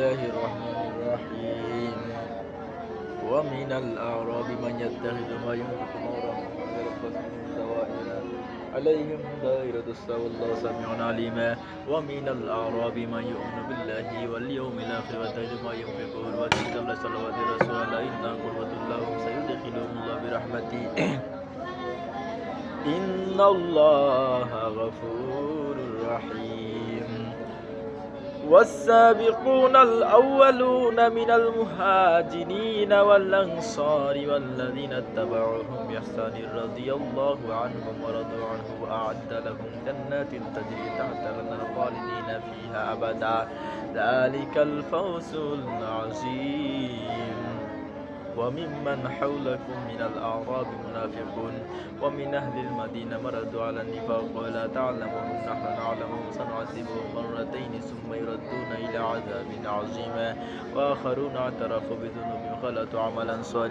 الله الرحمن الرحيم. ومن الأعراب من يتخذ ما ينفق دوائر عليهم دائرة السوء. والله سميع عليم. ومن الأعراب من يؤمن بالله واليوم الآخر وتجد ما ينفقون وتلك الله صلوات رسول الله. إنا قربة لهم سيدخلهم الله برحمته. إن الله غفور رحيم. والسابقون الأولون من المهاجرين والأنصار والذين اتبعوهم بإحسان رضي الله عنهم ورضوا عنه وأعد لهم جنات تجري تحت الأنهار خالدين فيها أبدا. ذلك الفوز العظيم. وممن حولكم من الأعراب منافقون. ومن أهل المدينة مردوا على النفاق ولا تعلمهم. نحن نعلمهم سنعذبهم مرتين عذاب عظيم. وآخرون اعترفوا بذنوبهم خلطوا عملا صالحا.